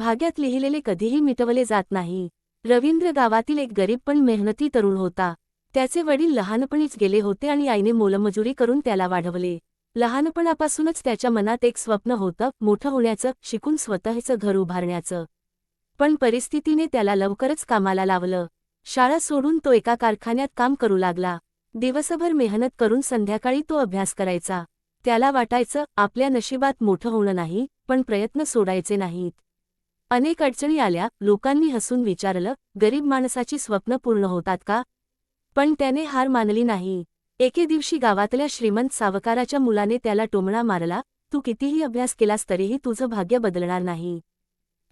भाग्यात लिहिलेले कधीही मिटवले जात नाही. रवींद्र गावातील एक गरीब पण मेहनती तरुण होता. त्याचे वडील लहानपणीच गेले होते आणि आईने मोलमजुरी करून त्याला वाढवले. लहानपणापासूनच त्याच्या मनात एक स्वप्न होतं मोठं होण्याचं शिकून स्वतःचं घर उभारण्याचं. पण परिस्थितीने त्याला लवकरच कामाला लावलं. शाळा सोडून तो एका कारखान्यात काम करू लागला. दिवसभर मेहनत करून संध्याकाळी तो अभ्यास करायचा. त्याला वाटायचं आपल्या नशिबात मोठं होणं नाही पण प्रयत्न सोडायचे नाहीत. अनेक अडचणी आल्या. लोकांनी हसून विचारलं गरीब माणसाची स्वप्न पूर्ण होतात का? पण त्याने हार मानली नाही. एके दिवशी गावातल्या श्रीमंत सावकाराच्या मुलाने त्याला टोमणा मारला तू कितीही अभ्यास केलास तरीही तुझं भाग्य बदलणार नाही.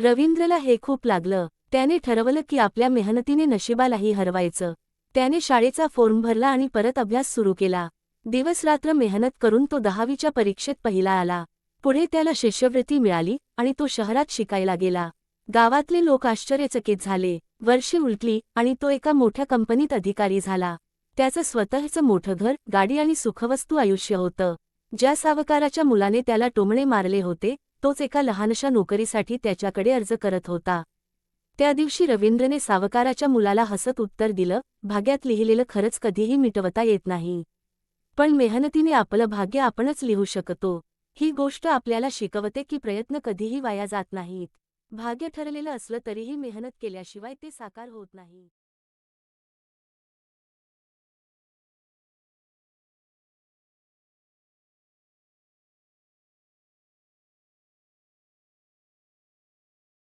रवींद्रला हे खूप लागलं. त्याने ठरवलं की आपल्या मेहनतीने नशिबालाही हरवायचं. त्याने शाळेचा फॉर्म भरला आणि परत अभ्यास सुरू केला. दिवसरात्र मेहनत करून तो दहावीच्या परीक्षेत पहिला आला. पुढे त्याला शिष्यवृत्ती मिळाली. आणि तो शहरात शिकायला गेला. गावातले लोक आश्चर्यचकित झाले. वर्षे उलटली आणि तो एका मोठ्या कंपनीत अधिकारी झाला. त्याचं स्वतःचं मोठं घर गाडी आणि सुखवस्तू आयुष्य होतं. ज्या सावकाराच्या मुलाने त्याला टोमणे मारले होते तोच एका लहानशा नोकरीसाठी त्याच्याकडे अर्ज करत होता. त्या दिवशी रवींद्रने सावकाराच्या मुलाला हसत उत्तर दिलं भाग्यात लिहिलेलं खरंच कधीही मिटवता येत नाही. पण मेहनतीने आपलं भाग्य आपणच लिहू शकतो. ही गोष्ट आपल्याला शिकवते की प्रयत्न कधीही वाया जात नाहीत. भाग्य ठरलेलं असलं तरीही मेहनत केल्याशिवाय ते साकार होत नाही.